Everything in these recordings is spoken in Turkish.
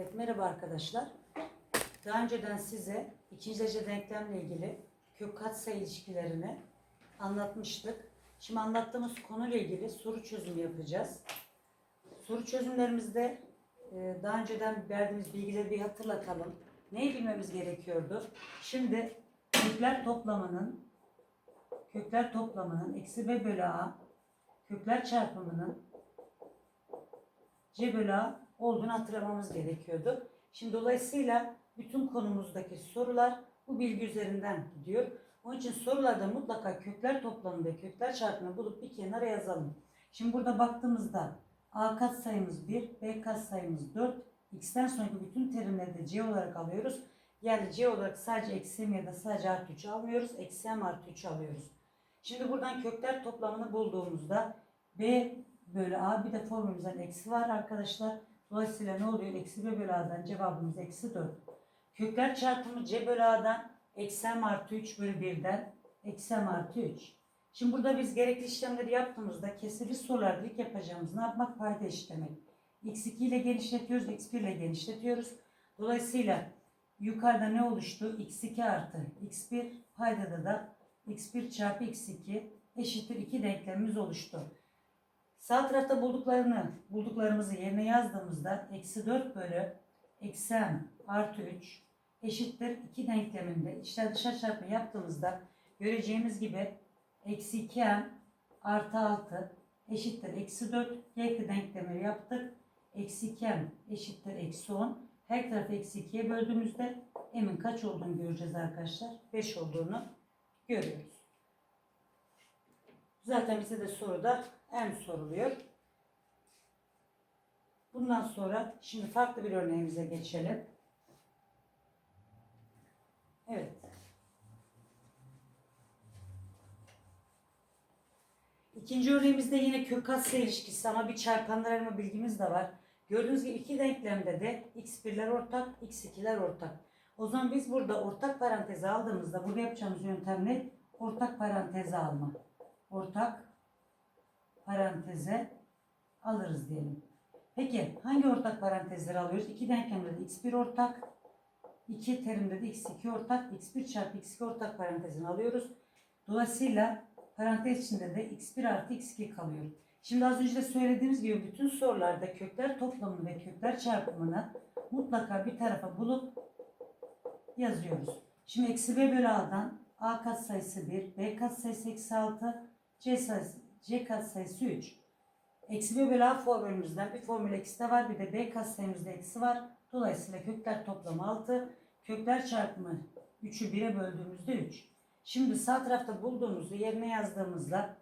Evet, merhaba arkadaşlar. Daha önceden size ikinci derece denklemle ilgili kök katsayı ilişkilerini anlatmıştık. Şimdi anlattığımız konuyla ilgili soru çözümü yapacağız. Soru çözümlerimizde e, daha önceden verdiğimiz bilgileri bir hatırlatalım. Neyi bilmemiz gerekiyordu? Şimdi kökler toplamının kökler toplamının eksi b bölü a kökler çarpımının c bölü a olduğunu hatırlamamız gerekiyordu. Şimdi dolayısıyla bütün konumuzdaki sorular bu bilgi üzerinden gidiyor. Onun için sorularda mutlaka kökler toplamı ve kökler çarpımını bulup bir kenara yazalım. Şimdi burada baktığımızda a katsayımız 1, b katsayımız 4, x'ten sonraki bütün terimleri de c olarak alıyoruz. Yani c olarak sadece eksi m ya da sadece artı 3 almıyoruz. Eksi m artı 3 alıyoruz. Şimdi buradan kökler toplamını bulduğumuzda b bölü a bir de formülümüzden eksi var arkadaşlar. Dolayısıyla ne oluyor? Eksi b bölü a'dan cevabımız eksi 4. Kökler çarpımı c bölü a'dan eksi m artı 3 bölü 1'den eksi m artı 3. Şimdi burada biz gerekli işlemleri yaptığımızda kesirli sorularda ilk yapacağımız ne yapmak? Payda eşitlemek. x2 ile genişletiyoruz, x1 ile genişletiyoruz. Dolayısıyla yukarıda ne oluştu? x2 artı x1 paydada da x1 çarpı x2 eşittir 2 denklemimiz oluştu. Sağ tarafta bulduklarını, bulduklarımızı yerine yazdığımızda eksi 4 bölü eksi m artı 3 eşittir 2 denkleminde içler dışarı çarpma yaptığımızda göreceğimiz gibi eksi 2m artı 6 eşittir eksi 4 gerekli denklemleri yaptık. Eksi 2m eşittir eksi 10. Her tarafı eksi 2'ye böldüğümüzde m'in kaç olduğunu göreceğiz arkadaşlar. 5 olduğunu görüyoruz. Zaten bize de soruda m soruluyor. Bundan sonra şimdi farklı bir örneğimize geçelim. Evet. İkinci örneğimizde yine kök katsayı ilişkisi ama bir çarpanlar ayırma bilgimiz de var. Gördüğünüz gibi iki denklemde de x1'ler ortak, x2'ler ortak. O zaman biz burada ortak paranteze aldığımızda burada yapacağımız yöntem ne? Ortak paranteze alma. Ortak paranteze alırız diyelim. Peki hangi ortak parantezleri alıyoruz? İki denklemde de x1 ortak, iki terimde de x2 ortak, x1 çarpı x2 ortak parantezini alıyoruz. Dolayısıyla parantez içinde de x1 artı x2 kalıyor. Şimdi az önce de söylediğimiz gibi bütün sorularda kökler toplamını ve kökler çarpımını mutlaka bir tarafa bulup yazıyoruz. Şimdi eksi b bölü a'dan a katsayısı 1, b katsayısı eksi 6, c, sayısı, c katsayısı 3. Eksi b bölü a formülümüzden bir formül eksi de var bir de b katsayımızda eksi var. Dolayısıyla kökler toplamı 6, kökler çarpımı 3'ü 1'e böldüğümüzde 3. Şimdi sağ tarafta bulduğumuzu yerine yazdığımızda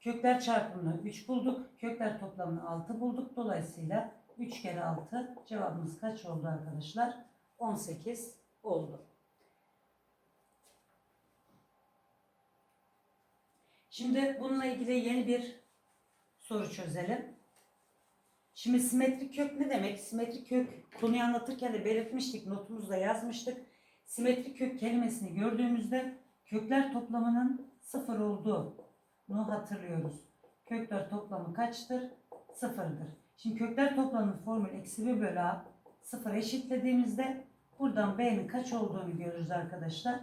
kökler çarpımını 3 bulduk. Kökler toplamını 6 bulduk. Dolayısıyla 3 kere 6 cevabımız kaç oldu arkadaşlar? 18 oldu. Şimdi bununla ilgili yeni bir soru çözelim. Şimdi simetrik kök ne demek? Simetrik kök konuyu anlatırken de belirtmiştik, notumuzda yazmıştık. Simetrik kök kelimesini gördüğümüzde kökler toplamının sıfır olduğunu hatırlıyoruz. Kökler toplamı kaçtır? Sıfırdır. Şimdi kökler toplamının formülü eksi 1 bölü a sıfır eşitlediğimizde buradan b'nin kaç olduğunu görürüz arkadaşlar.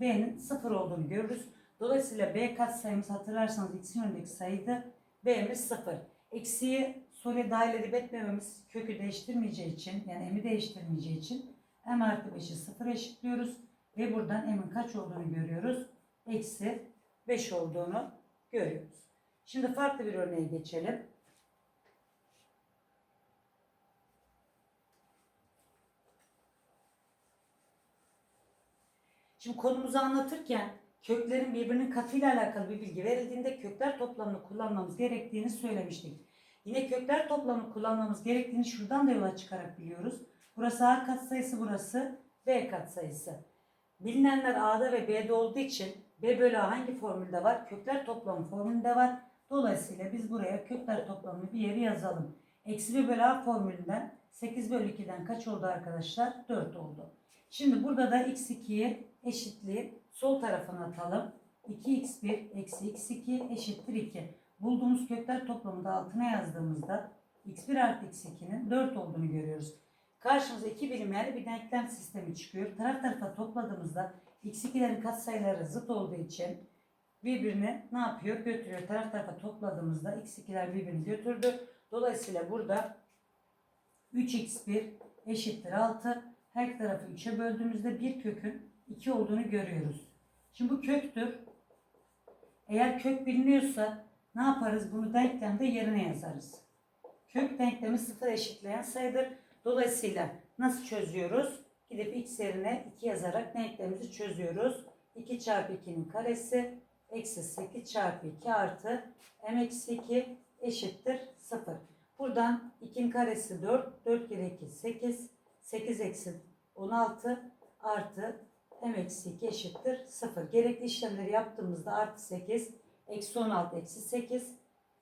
b'nin sıfır olduğunu görürüz. Dolayısıyla b katsayımız hatırlarsanız x'in önündeki sayıydı. b'miz sıfır. Eksiği soruya dahil edip etmememiz kökü değiştirmeyeceği için yani m'i değiştirmeyeceği için m artı 5'i sıfır eşitliyoruz. Ve buradan m'in kaç olduğunu görüyoruz. Eksi 5 olduğunu görüyoruz. Şimdi farklı bir örneğe geçelim. Şimdi konumuzu anlatırken köklerin birbirinin katıyla alakalı bir bilgi verildiğinde kökler toplamını kullanmamız gerektiğini söylemiştik. Yine kökler toplamını kullanmamız gerektiğini şuradan da yola çıkarak biliyoruz. Burası A katsayısı, burası B katsayısı. Bilinenler A'da ve B'de olduğu için B bölü A hangi formülde var? Kökler toplamı formülünde var. Dolayısıyla biz buraya kökler toplamını bir yere yazalım. Eksi 1 bölü A formülünden 8 bölü 2'den kaç oldu arkadaşlar? 4 oldu. Şimdi burada da x2'yi eşitliği sol tarafına atalım. 2x1 eksi x2 eşittir 2. Bulduğumuz kökler toplamını da altına yazdığımızda x1 artı x2'nin 4 olduğunu görüyoruz. Karşımıza iki bilinmeyenli bir denklem sistemi çıkıyor. Taraf tarafa topladığımızda x2'lerin katsayıları zıt olduğu için birbirini ne yapıyor? Götürüyor. Taraf tarafa topladığımızda x2'ler birbirini götürdü. Dolayısıyla burada 3x1 eşittir 6. Her tarafı 3'e böldüğümüzde bir kökün 2 olduğunu görüyoruz. Şimdi bu köktür. Eğer kök biliniyorsa ne yaparız? Bunu denklemde yerine yazarız. Kök denklemi sıfır eşitleyen sayıdır. Dolayısıyla nasıl çözüyoruz? Gidip x yerine 2 yazarak denklemimizi çözüyoruz. 2 çarpı 2'nin karesi eksi 8 çarpı 2 artı m eksi 2 eşittir 0. Buradan 2'nin karesi 4, 4 kere 2 8, 8 eksi 16 artı m eksi 2 eşittir 0. Gerekli işlemleri yaptığımızda artı 8, eksi 16, eksi 8,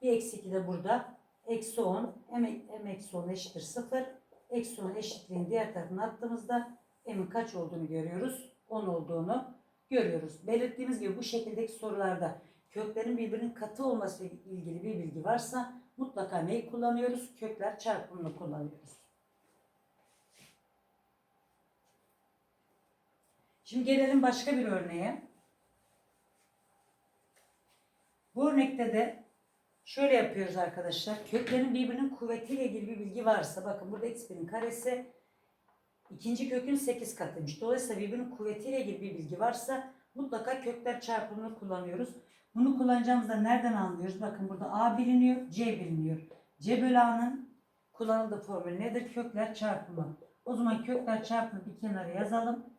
bir eksi 2 de burada eksi 10, m, m eksi 10 eşittir 0. Eksi 10 eşitliğin diğer tarafına attığımızda m'in kaç olduğunu görüyoruz? 10 olduğunu görüyoruz. Belirttiğimiz gibi bu şekildeki sorularda köklerin birbirinin katı olması ile ilgili bir bilgi varsa mutlaka neyi kullanıyoruz? Kökler çarpımını kullanıyoruz. Şimdi gelelim başka bir örneğe. Bu örnekte de şöyle yapıyoruz arkadaşlar. Köklerin birbirinin kuvvetiyle ilgili bir bilgi varsa bakın burada x1'in karesi ikinci kökün 8 katıymış. Dolayısıyla birbirinin kuvvetiyle ilgili bir bilgi varsa mutlaka kökler çarpımını kullanıyoruz. Bunu kullanacağımızda nereden anlıyoruz? Bakın burada a biliniyor, c biliniyor. c bölü a'nın kullanıldığı formül nedir? Kökler çarpımı. O zaman kökler çarpımı bir kenara yazalım.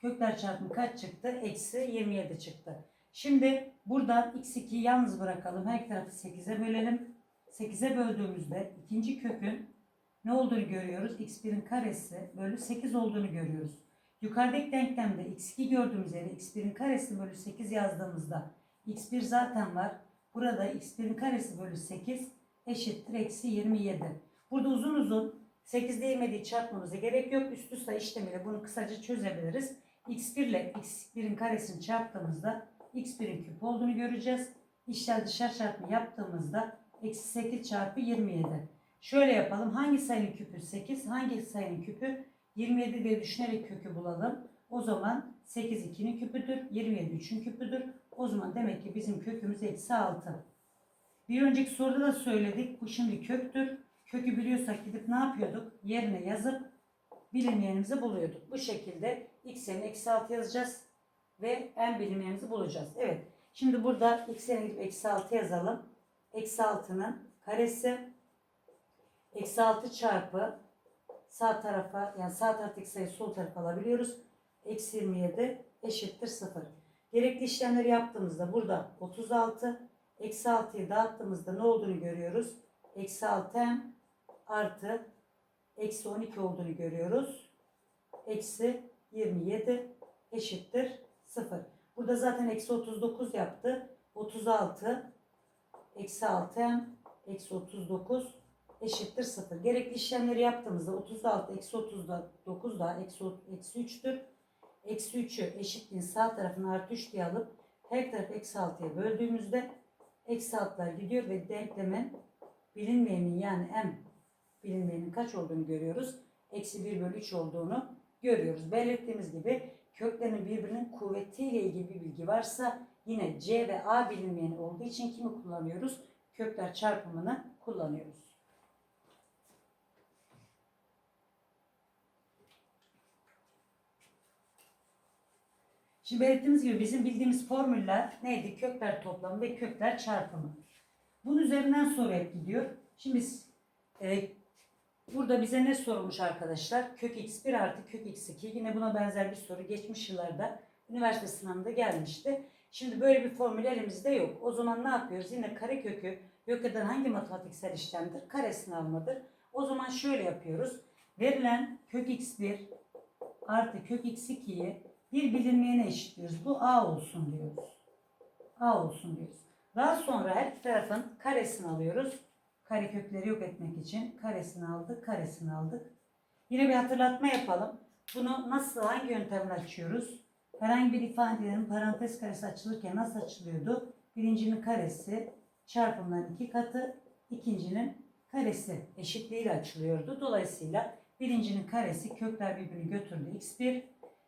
Kökler çarpımı kaç çıktı? Eksi 27 çıktı. Şimdi buradan x2'yi yalnız bırakalım. Her iki tarafı 8'e bölelim. 8'e böldüğümüzde ikinci kökün ne olduğunu görüyoruz? x1'in karesi bölü 8 olduğunu görüyoruz. Yukarıdaki denklemde x2 gördüğümüz yere x1'in karesi bölü 8 yazdığımızda x1 zaten var. Burada x1'in karesi bölü 8 eşittir eksi 27. Burada uzun uzun 8 değmediği çarpmamıza gerek yok. Üst üste işlemiyle bunu kısaca çözebiliriz. X1 ile x1'in karesini çarptığımızda x1'in küp olduğunu göreceğiz. İşler dışarı çarpımı yaptığımızda eksi 8 çarpı 27. Şöyle yapalım. Hangi sayının küpü 8? Hangi sayının küpü 27 diye düşünerek kökü bulalım. O zaman 8 2'nin küpüdür. 27 3'ün küpüdür. O zaman demek ki bizim kökümüz eksi 6. Bir önceki soruda da söyledik. Bu şimdi köktür. Kökü biliyorsak gidip ne yapıyorduk? Yerine yazıp bilinmeyenimizi buluyorduk. Bu şekilde x yerine eksi 6 yazacağız. Ve n bilinmeyenimizi bulacağız. Evet. Şimdi burada x yerine gidip eksi 6 yazalım. Eksi 6'nın karesi eksi 6 çarpı sağ tarafa yani sağ taraftaki sayı sol tarafa alabiliyoruz. Eksi 27 eşittir 0. Gerekli işlemleri yaptığımızda burada 36 eksi 6'yı dağıttığımızda ne olduğunu görüyoruz. Eksi 6m artı eksi 12 olduğunu görüyoruz. Eksi 27 eşittir 0. Burada zaten eksi 39 yaptı. 36 eksi 6m eksi 39 eşittir 0. Gerekli işlemleri yaptığımızda 36 eksi 39 daha eksi, eksi 3'tür. Eksi 3'ü eşitliğin sağ tarafını artı 3 diye alıp her tarafı eksi 6'ya böldüğümüzde eksi 6'lar gidiyor ve denklemin bilinmeyenin yani m bilinmeyenin kaç olduğunu görüyoruz. Eksi 1 bölü 3 olduğunu görüyoruz. Belirttiğimiz gibi köklerin birbirinin kuvvetiyle ilgili bir bilgi varsa yine c ve a bilinmeyeni olduğu için kimi kullanıyoruz? Kökler çarpımını kullanıyoruz. Şimdi belirttiğimiz gibi bizim bildiğimiz formüller neydi? Kökler toplamı ve kökler çarpımı. Bunun üzerinden soru gidiyor. Şimdi e, burada bize ne sorulmuş arkadaşlar? Kök x1 artı kök x2. Yine buna benzer bir soru geçmiş yıllarda üniversite sınavında gelmişti. Şimdi böyle bir formül elimizde yok. O zaman ne yapıyoruz? Yine kare kökü yok eden hangi matematiksel işlemdir? Karesini almadır. O zaman şöyle yapıyoruz. Verilen kök x1 artı kök x2'yi bir bilinmeyene eşitliyoruz. Bu a olsun diyoruz. a olsun diyoruz. Daha sonra her tarafın karesini alıyoruz. Kare kökleri yok etmek için karesini aldık, karesini aldık. Yine bir hatırlatma yapalım. Bunu nasıl, hangi yöntemle açıyoruz? Herhangi bir ifadenin parantez karesi açılırken nasıl açılıyordu? Birincinin karesi çarpımların iki katı, ikincinin karesi eşitliğiyle açılıyordu. Dolayısıyla birincinin karesi kökler birbirini götürdü. x1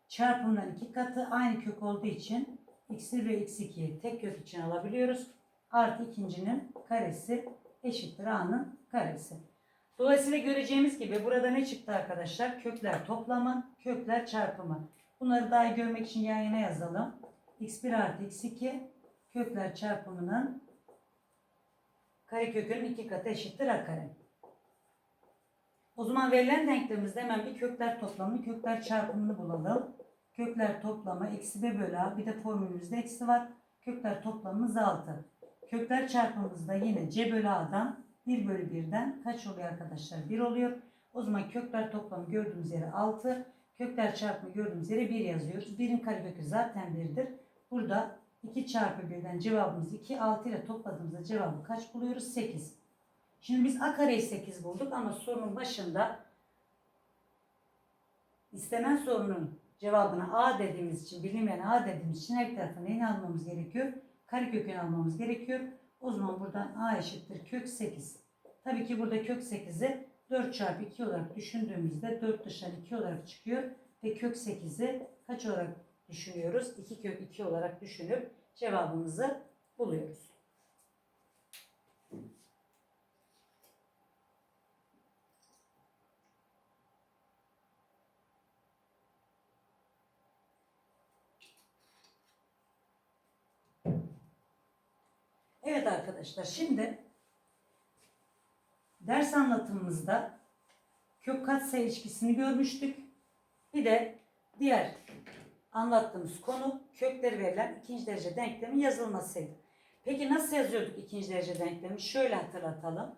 çarpımdan iki katı aynı kök olduğu için x1 ve x2'yi tek kök için alabiliyoruz. Artı ikincinin karesi eşittir a'nın karesi. Dolayısıyla göreceğimiz gibi burada ne çıktı arkadaşlar? Kökler toplamı, kökler çarpımı. Bunları daha iyi görmek için yan yana yazalım. x1 artı x2 kökler çarpımının karekökünün iki katı eşittir a kare. O zaman verilen denklemimizde hemen bir kökler toplamını, kökler çarpımını bulalım. Kökler toplamı eksi b bölü a. Bir de formülümüzde eksi var. Kökler toplamımız 6. Kökler çarpımımızda yine c bölü a'dan 1 bölü 1'den kaç oluyor arkadaşlar? 1 oluyor. O zaman kökler toplamı gördüğümüz yere 6. Kökler çarpımı gördüğümüz yere 1 yazıyoruz. 1'in karekökü zaten 1'dir. Burada 2 çarpı 1'den cevabımız 2. 6 ile topladığımızda cevabı kaç buluyoruz? 8. Şimdi biz a kareyi 8 bulduk ama sorunun başında istenen sorunun cevabına a dediğimiz için, bilinmeyen a dediğimiz için her tarafa neyini almamız gerekiyor? Karekökünü almamız gerekiyor. O zaman buradan a eşittir kök 8. Tabii ki burada kök 8'i 4 çarpı 2 olarak düşündüğümüzde 4 dışarı 2 olarak çıkıyor. Ve kök 8'i kaç olarak düşünüyoruz? 2 kök 2 olarak düşünüp cevabımızı buluyoruz. Evet arkadaşlar şimdi ders anlatımımızda kök katsayı ilişkisini görmüştük. Bir de diğer anlattığımız konu kökleri verilen ikinci derece denklemin yazılmasıydı. Peki nasıl yazıyorduk ikinci derece denklemi? Şöyle hatırlatalım.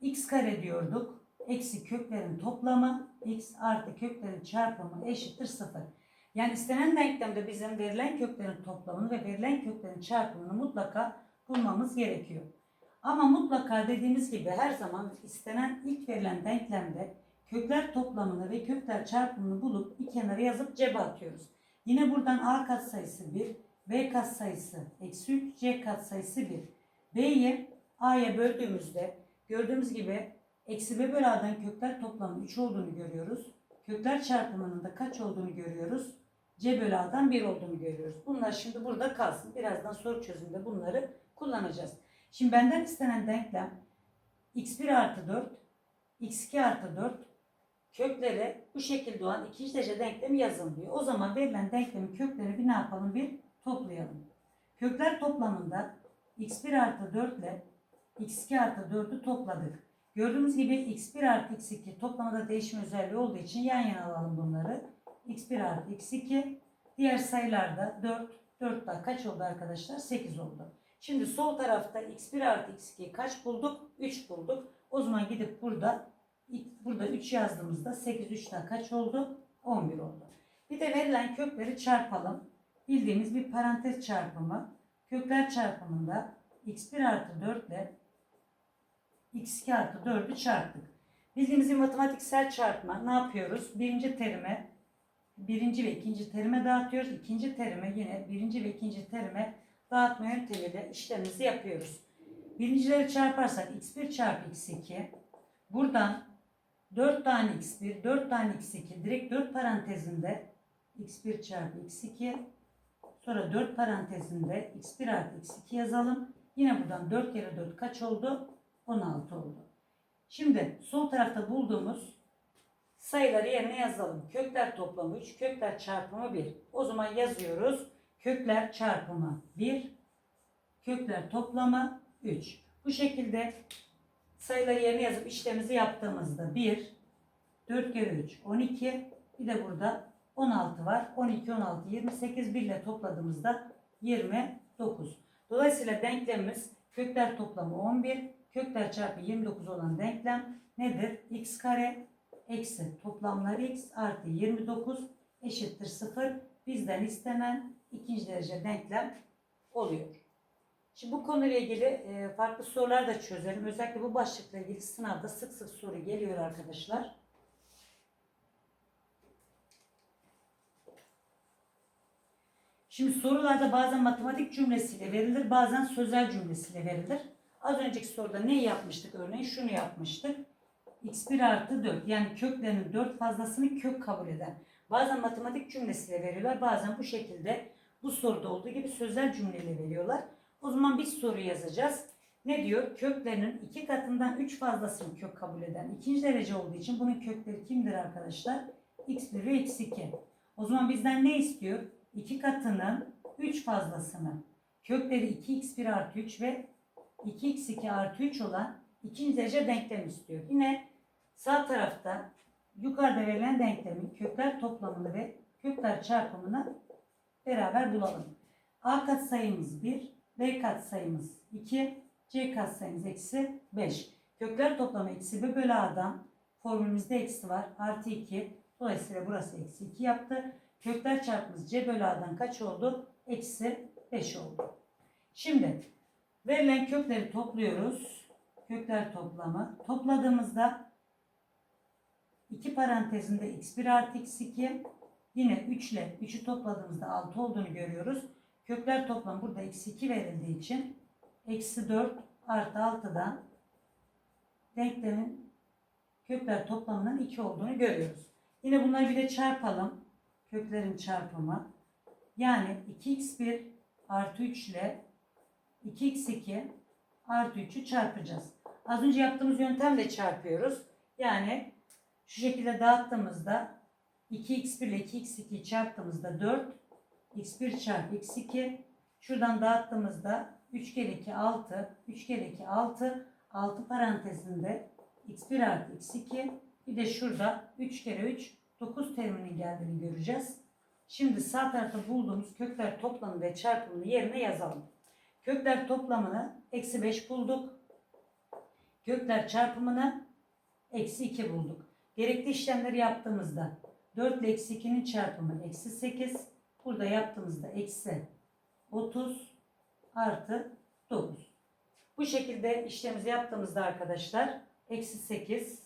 x kare diyorduk. Eksi köklerin toplamı x artı köklerin çarpımı eşittir 0. Yani istenen denklemde bizim verilen köklerin toplamını ve verilen köklerin çarpımını mutlaka bulmamız gerekiyor. Ama mutlaka dediğimiz gibi her zaman istenen ilk verilen denklemde kökler toplamını ve kökler çarpımını bulup bir kenara yazıp cebe atıyoruz. Yine buradan a katsayısı 1, b katsayısı eksi 3, c katsayısı 1. b'yi a'ya böldüğümüzde gördüğümüz gibi eksi b bölü a'dan kökler toplamının 3 olduğunu görüyoruz. Kökler çarpımının da kaç olduğunu görüyoruz. c bölü a'dan 1 olduğunu görüyoruz. Bunlar şimdi burada kalsın. Birazdan soru çözümünde bunları kullanacağız. Şimdi benden istenen denklem x1 artı 4, x2 artı 4 kökleri bu şekilde olan ikinci derece denklemi yazın diyor. O zaman verilen denklemin kökleri bir ne yapalım? Bir toplayalım. Kökler toplamında x1 artı 4 ile x2 artı 4'ü topladık. Gördüğümüz gibi x1 artı x2 toplamada değişme özelliği olduğu için yan yana alalım bunları. x1 artı x2 diğer sayılarda 4, 4 daha kaç oldu arkadaşlar? 8 oldu. Şimdi sol tarafta x1 artı x2'yi kaç bulduk? 3 bulduk. O zaman gidip burada burada 3 yazdığımızda 8 3 daha kaç oldu? 11 oldu. Bir de verilen kökleri çarpalım. Bildiğimiz bir parantez çarpımı. Kökler çarpımında x1 artı 4 ile x2 artı 4'ü çarptık. Bildiğimiz bir matematiksel çarpma ne yapıyoruz? Birinci terime birinci ve ikinci terime dağıtıyoruz. İkinci terime yine birinci ve ikinci terime dağıtma yöntemiyle işlemimizi yapıyoruz. Birincileri çarparsak x1 çarpı x2 buradan 4 tane x1 4 tane x2 direkt 4 parantezinde x1 çarpı x2 sonra 4 parantezinde x1 artı x2 yazalım. Yine buradan 4 kere 4 kaç oldu? 16 oldu. Şimdi sol tarafta bulduğumuz sayıları yerine yazalım. Kökler toplamı 3, kökler çarpımı 1. O zaman yazıyoruz. Kökler çarpımı 1, kökler toplamı 3. Bu şekilde sayıları yerine yazıp işlemimizi yaptığımızda 1, 4 kere 3, 12, bir de burada 16 var. 12, 16, 28, 1 ile topladığımızda 29. Dolayısıyla denklemimiz kökler toplamı 11, kökler çarpı 29 olan denklem nedir? x kare eksi toplamları x artı 29 eşittir 0. Bizden istenen ikinci derece denklem oluyor. Şimdi bu konuyla ilgili e, farklı sorular da çözelim. Özellikle bu başlıkla ilgili sınavda sık sık soru geliyor arkadaşlar. Şimdi sorularda bazen matematik cümlesiyle verilir, bazen sözel cümlesiyle verilir. Az önceki soruda ne yapmıştık örneğin? Şunu yapmıştık. x1 artı 4 yani köklerinin 4 fazlasını kök kabul eden. Bazen matematik cümlesiyle veriyorlar. Bazen bu şekilde bu soruda olduğu gibi sözel cümleyle veriyorlar. O zaman biz soru yazacağız. Ne diyor? Köklerinin iki katından 3 fazlasını kök kabul eden. ikinci derece olduğu için bunun kökleri kimdir arkadaşlar? x1 ve x2. O zaman bizden ne istiyor? 2 katının 3 fazlasını. Kökleri 2x1 artı 3 ve 2x2 artı 3 olan ikinci derece denklem istiyor. Yine sağ tarafta yukarıda verilen denklemin kökler toplamını ve kökler çarpımını beraber bulalım. A katsayımız 1, B katsayımız 2, C katsayımız eksi 5. Kökler toplamı eksi B bölü A'dan formülümüzde eksi var. Artı 2. Dolayısıyla burası eksi 2 yaptı. Kökler çarpımız C bölü A'dan kaç oldu? Eksi 5 oldu. Şimdi verilen kökleri topluyoruz. Kökler toplamı. Topladığımızda 2 parantezinde x1 artı x2 yine 3 ile 3'ü topladığımızda 6 olduğunu görüyoruz. Kökler toplam burada eksi 2 verildiği için eksi 4 artı 6'dan denklemin kökler toplamının 2 olduğunu görüyoruz. Yine bunları bir de çarpalım. Köklerin çarpımı. Yani 2x1 artı 3 ile 2x2 artı 3'ü çarpacağız. Az önce yaptığımız yöntemle çarpıyoruz. Yani şu şekilde dağıttığımızda 2x1 ile 2x2'yi çarptığımızda 4 x1 çarpı x2 şuradan dağıttığımızda 3 kere 2 6 3 kere 2 6 6 parantezinde x1 artı x2 bir de şurada 3 kere 3 9 teriminin geldiğini göreceğiz. Şimdi sağ tarafta bulduğumuz kökler toplamı ve çarpımını yerine yazalım. Kökler toplamını eksi 5 bulduk. Kökler çarpımını eksi 2 bulduk. Gerekli işlemleri yaptığımızda 4 ile eksi 2'nin çarpımı eksi 8. Burada yaptığımızda eksi 30 artı 9. Bu şekilde işlemimizi yaptığımızda arkadaşlar eksi 8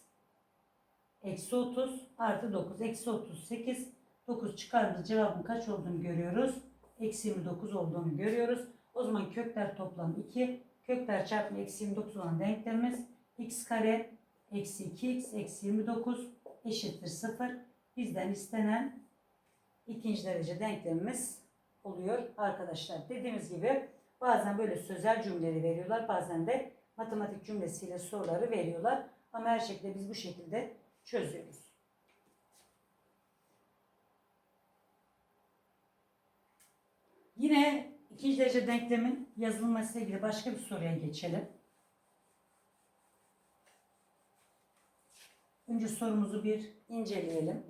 eksi 30 artı 9 eksi 38 9 çıkardığımız cevabın kaç olduğunu görüyoruz. Eksi 29 olduğunu görüyoruz. O zaman kökler toplamı 2. Kökler çarpımı eksi 29 olan denklemimiz x kare eksi 2x eksi 29 eşittir 0. Bizden istenen ikinci derece denklemimiz oluyor arkadaşlar. Dediğimiz gibi bazen böyle sözel cümleleri veriyorlar. Bazen de matematik cümlesiyle soruları veriyorlar. Ama her şekilde biz bu şekilde çözüyoruz. Yine ikinci derece denklemin yazılması ile ilgili başka bir soruya geçelim. Önce sorumuzu bir inceleyelim.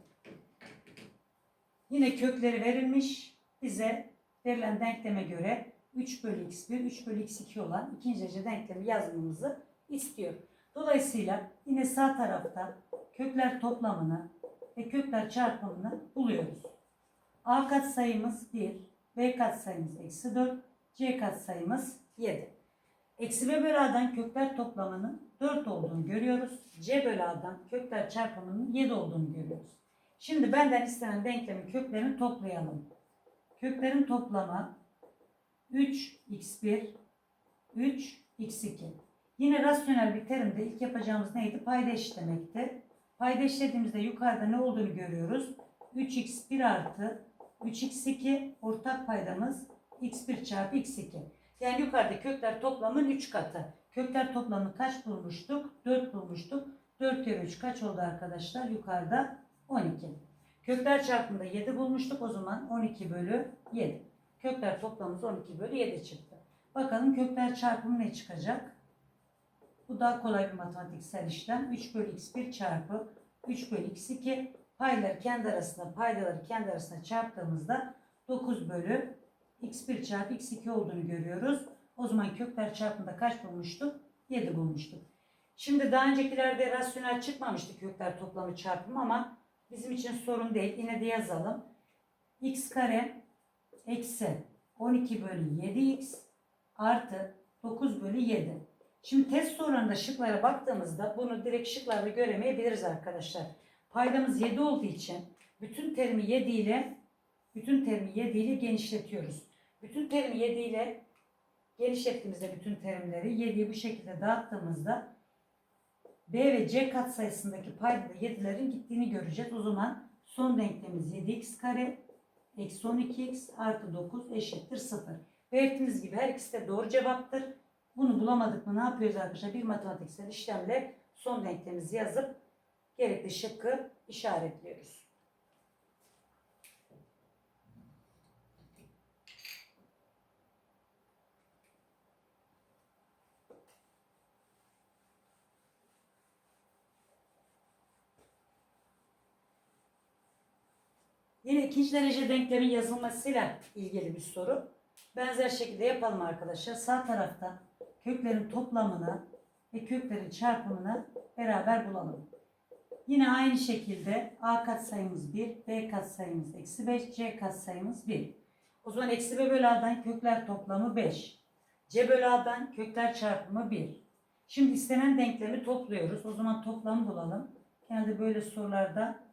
Yine kökleri verilmiş. Bize verilen denkleme göre 3 bölü x1, 3 bölü x2 olan ikinci derece denklemi yazmamızı istiyor. Dolayısıyla yine sağ tarafta kökler toplamını ve kökler çarpımını buluyoruz. A katsayımız 1, B katsayımız eksi 4, C katsayımız 7. Eksi B bölü A'dan kökler toplamının 4 olduğunu görüyoruz. C bölü A'dan kökler çarpımının 7 olduğunu görüyoruz. Şimdi benden istenen denklemin köklerini toplayalım. Köklerin toplamı 3x1, 3x2. Yine rasyonel bir terimde ilk yapacağımız neydi? Payda eşitlemekti. Payda eşitlediğimizde yukarıda ne olduğunu görüyoruz. 3x1 artı 3x2 ortak paydamız x1 çarpı x2. Yani yukarıda kökler toplamın 3 katı. Kökler toplamı kaç bulmuştuk? 4 bulmuştuk. 4 kere 3 kaç oldu arkadaşlar? Yukarıda 12. Kökler çarpımında 7 bulmuştuk. O zaman 12 bölü 7. Kökler toplamımız 12 bölü 7 çıktı. Bakalım kökler çarpımı ne çıkacak? Bu daha kolay bir matematiksel işlem. 3 bölü x1 çarpı 3 bölü x2 payları kendi arasında paydaları kendi arasında çarptığımızda 9 bölü x1 çarpı x2 olduğunu görüyoruz. O zaman kökler çarpımında kaç bulmuştuk? 7 bulmuştuk. Şimdi daha öncekilerde rasyonel çıkmamıştı kökler toplamı çarpımı ama bizim için sorun değil. Yine de yazalım. x kare eksi 12 bölü 7x artı 9 bölü 7. Şimdi test sorularında şıklara baktığımızda bunu direkt şıklarda göremeyebiliriz arkadaşlar. Paydamız 7 olduğu için bütün terimi 7 ile bütün terimi 7 ile genişletiyoruz. Bütün terimi 7 ile genişlettiğimizde bütün terimleri 7'yi bu şekilde dağıttığımızda B ve C katsayısındaki paydada 7'lerin gittiğini göreceğiz. O zaman son denklemimiz 7x kare eksi 12x artı 9 eşittir 0. Belirttiğimiz gibi her ikisi de doğru cevaptır. Bunu bulamadık mı ne yapıyoruz arkadaşlar? Bir matematiksel işlemle son denklemimizi yazıp gerekli şıkkı işaretliyoruz. Yine ikinci derece denklemin yazılmasıyla ilgili bir soru. Benzer şekilde yapalım arkadaşlar. Sağ tarafta köklerin toplamını ve köklerin çarpımını beraber bulalım. Yine aynı şekilde A katsayımız 1, B katsayımız eksi 5, C katsayımız 1. O zaman eksi B bölü A'dan kökler toplamı 5. C bölü A'dan kökler çarpımı 1. Şimdi istenen denklemi topluyoruz. O zaman toplamı bulalım. Genelde böyle sorularda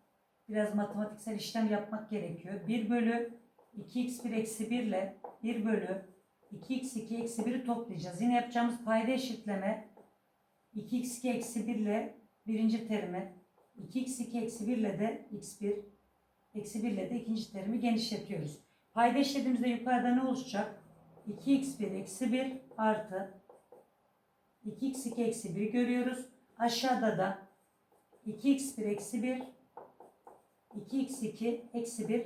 biraz matematiksel işlem yapmak gerekiyor. 1 bölü 2x1 eksi 1 ile 1 bölü 2x2 eksi 1'i toplayacağız. Yine yapacağımız payda eşitleme 2x2 eksi 1 ile birinci terimi 2x2 eksi 1 ile de x1 eksi 1 ile de ikinci terimi genişletiyoruz. Payda eşlediğimizde yukarıda ne oluşacak? 2x1 eksi 1 artı 2x2 eksi 1'i görüyoruz. Aşağıda da 2x1 eksi 1 2x2 eksi 1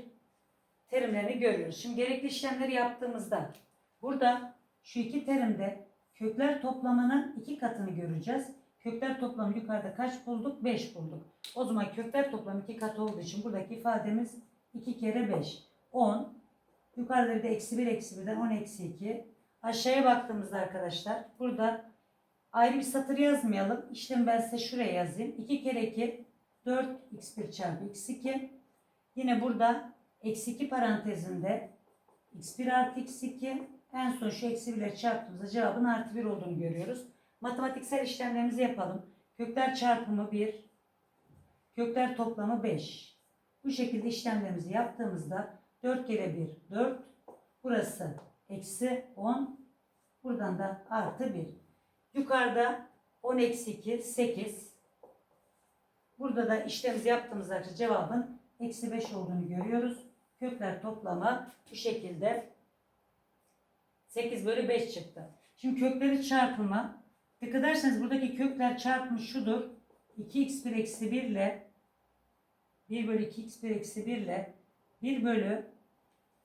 terimlerini görüyoruz. Şimdi gerekli işlemleri yaptığımızda burada şu iki terimde kökler toplamının iki katını göreceğiz. Kökler toplamı yukarıda kaç bulduk? 5 bulduk. O zaman kökler toplamı iki katı olduğu için buradaki ifademiz 2 kere 5. 10. Yukarıda bir de eksi 1 eksi 1'den 10 eksi 2. Aşağıya baktığımızda arkadaşlar burada ayrı bir satır yazmayalım. İşlemi ben size şuraya yazayım. 2 kere 2 4 x1 çarpı x2. Yine burada eksi 2 parantezinde x1 artı x2 en son şu eksi 1 ile çarptığımızda cevabın artı 1 olduğunu görüyoruz. Matematiksel işlemlerimizi yapalım. Kökler çarpımı 1, kökler toplamı 5. Bu şekilde işlemlerimizi yaptığımızda 4 kere 1 4, burası eksi 10, buradan da artı 1. Yukarıda 10 eksi 2 8, Burada da işlemimizi yaptığımızda cevabın eksi 5 olduğunu görüyoruz. Kökler toplamı bu şekilde 8 bölü 5 çıktı. Şimdi kökleri çarpımı dikkat ederseniz buradaki kökler çarpımı şudur. 2x1 eksi 1 ile 1 bölü 2x1 eksi 1 ile 1 bölü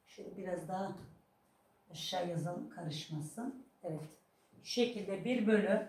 şöyle biraz daha aşağı yazalım karışmasın. Evet. Şu şekilde 1 bölü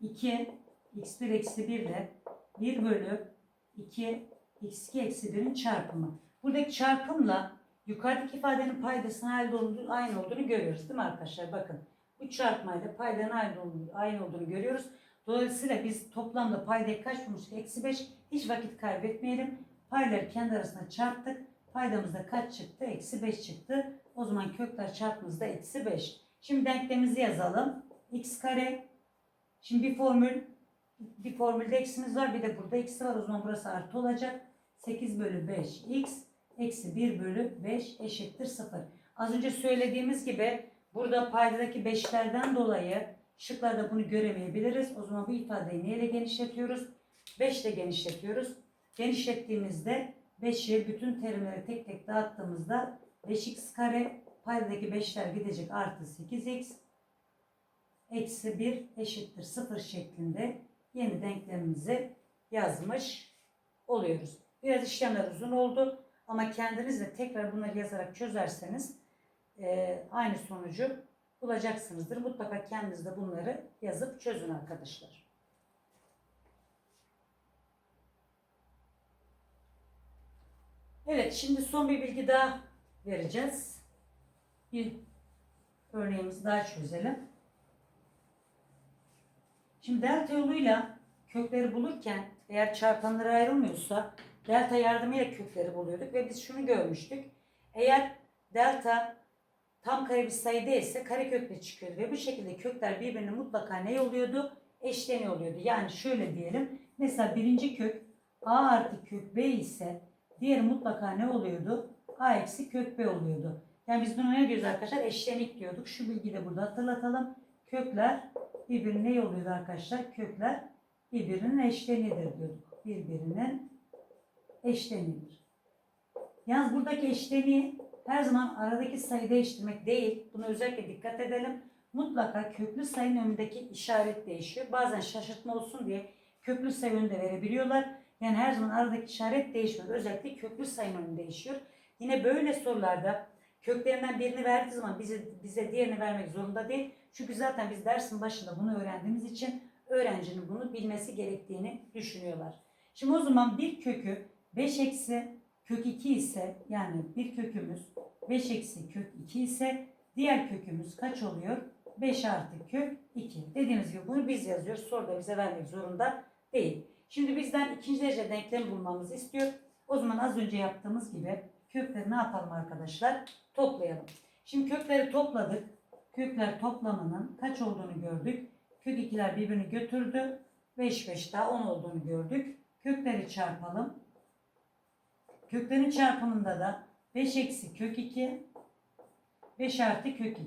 2 x1 eksi 1 ile 1 bölü 2 x2 eksi 1'in çarpımı. Buradaki çarpımla yukarıdaki ifadenin paydasının aynı olduğunu, aynı olduğunu görüyoruz değil mi arkadaşlar? Bakın bu çarpmayla paydanın aynı olduğunu, aynı olduğunu görüyoruz. Dolayısıyla biz toplamda paydayı kaç bulmuştuk? Eksi 5. Hiç vakit kaybetmeyelim. Payları kendi arasında çarptık. Paydamızda kaç çıktı? Eksi 5 çıktı. O zaman kökler çarpımızda eksi 5. Şimdi denklemimizi yazalım. x kare. Şimdi bir formül bir formülde eksimiz var bir de burada eksi var. O zaman burası artı olacak. 8 bölü 5 x eksi 1 bölü 5 eşittir 0. Az önce söylediğimiz gibi burada paydadaki 5'lerden dolayı şıklarda bunu göremeyebiliriz. O zaman bu ifadeyi neyle genişletiyoruz? 5 ile genişletiyoruz. Genişlettiğimizde 5'i bütün terimleri tek tek dağıttığımızda 5x kare paydadaki 5'ler gidecek artı 8x eksi 1 eşittir 0 şeklinde yeni denklemimizi yazmış oluyoruz. Biraz işlemler uzun oldu ama kendiniz de tekrar bunları yazarak çözerseniz e, aynı sonucu bulacaksınızdır. Mutlaka kendiniz de bunları yazıp çözün arkadaşlar. Evet şimdi son bir bilgi daha vereceğiz. Bir örneğimizi daha çözelim. Şimdi delta yoluyla kökleri bulurken eğer çarpanlara ayrılmıyorsa delta yardımıyla kökleri buluyorduk ve biz şunu görmüştük. Eğer delta tam kare bir sayı değilse kare kökle çıkıyordu ve bu şekilde kökler birbirine mutlaka ne oluyordu? Eşleniyor oluyordu. Yani şöyle diyelim. Mesela birinci kök a artı kök b ise diğeri mutlaka ne oluyordu? a eksi kök b oluyordu. Yani biz buna ne diyoruz arkadaşlar? Eşlenik diyorduk. Şu bilgiyi de burada hatırlatalım. Kökler birbirine ne oluyordu arkadaşlar? Kökler birbirinin eşlenidir diyorduk. Birbirinin eşlenidir. Yalnız buradaki eşleniği her zaman aradaki sayı değiştirmek değil. Buna özellikle dikkat edelim. Mutlaka köklü sayının önündeki işaret değişiyor. Bazen şaşırtma olsun diye köklü sayı önünde verebiliyorlar. Yani her zaman aradaki işaret değişmiyor. Özellikle köklü sayının önünde değişiyor. Yine böyle sorularda köklerinden birini verdiği zaman bize, bize diğerini vermek zorunda değil. Çünkü zaten biz dersin başında bunu öğrendiğimiz için öğrencinin bunu bilmesi gerektiğini düşünüyorlar. Şimdi o zaman bir kökü 5 eksi kök 2 ise yani bir kökümüz 5 eksi kök 2 ise diğer kökümüz kaç oluyor? 5 artı kök 2. Dediğimiz gibi bunu biz yazıyoruz. Soruda bize vermek zorunda değil. Şimdi bizden ikinci derece denklem bulmamızı istiyor. O zaman az önce yaptığımız gibi kökleri ne yapalım arkadaşlar? Toplayalım. Şimdi kökleri topladık. Kökler toplamının kaç olduğunu gördük. Kök ikiler birbirini götürdü. 5 5 daha 10 olduğunu gördük. Kökleri çarpalım. Köklerin çarpımında da 5 eksi kök 2 5 artı kök 2.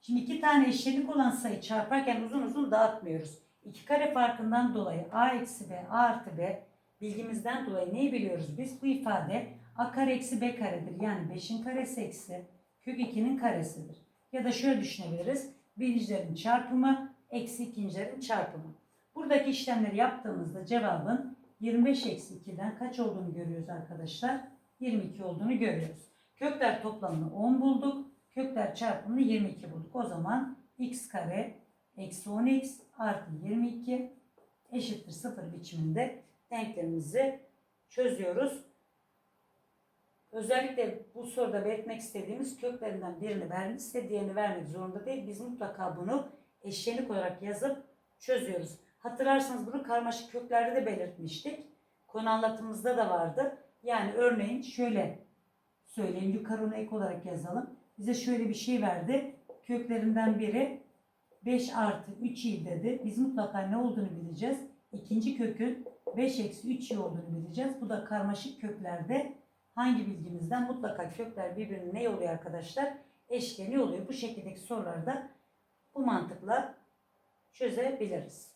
Şimdi iki tane eşlenik olan sayı çarparken uzun uzun dağıtmıyoruz. İki kare farkından dolayı a eksi b a artı b bilgimizden dolayı neyi biliyoruz biz? Bu ifade a kare eksi b karedir. Yani 5'in karesi eksi kök 2'nin karesidir. Ya da şöyle düşünebiliriz. Birincilerin çarpımı eksi ikincilerin çarpımı. Buradaki işlemleri yaptığımızda cevabın 25 eksi 2'den kaç olduğunu görüyoruz arkadaşlar? 22 olduğunu görüyoruz. Kökler toplamını 10 bulduk. Kökler çarpımını 22 bulduk. O zaman x kare eksi 10x artı 22 eşittir 0 biçiminde denklemimizi çözüyoruz. Özellikle bu soruda belirtmek istediğimiz köklerinden birini vermişse diğerini vermek zorunda değil. Biz mutlaka bunu eşlenik olarak yazıp çözüyoruz. Hatırlarsanız bunu karmaşık köklerde de belirtmiştik. Konu anlatımımızda da vardı. Yani örneğin şöyle söyleyeyim. Yukarı onu ek olarak yazalım. Bize şöyle bir şey verdi. Köklerinden biri 5 artı 3 i dedi. Biz mutlaka ne olduğunu bileceğiz. İkinci kökün 5 eksi 3 i olduğunu bileceğiz. Bu da karmaşık köklerde hangi bilgimizden mutlaka kökler birbirine ne oluyor arkadaşlar? Eşleniyor oluyor. Bu şekildeki sorularda bu mantıkla çözebiliriz.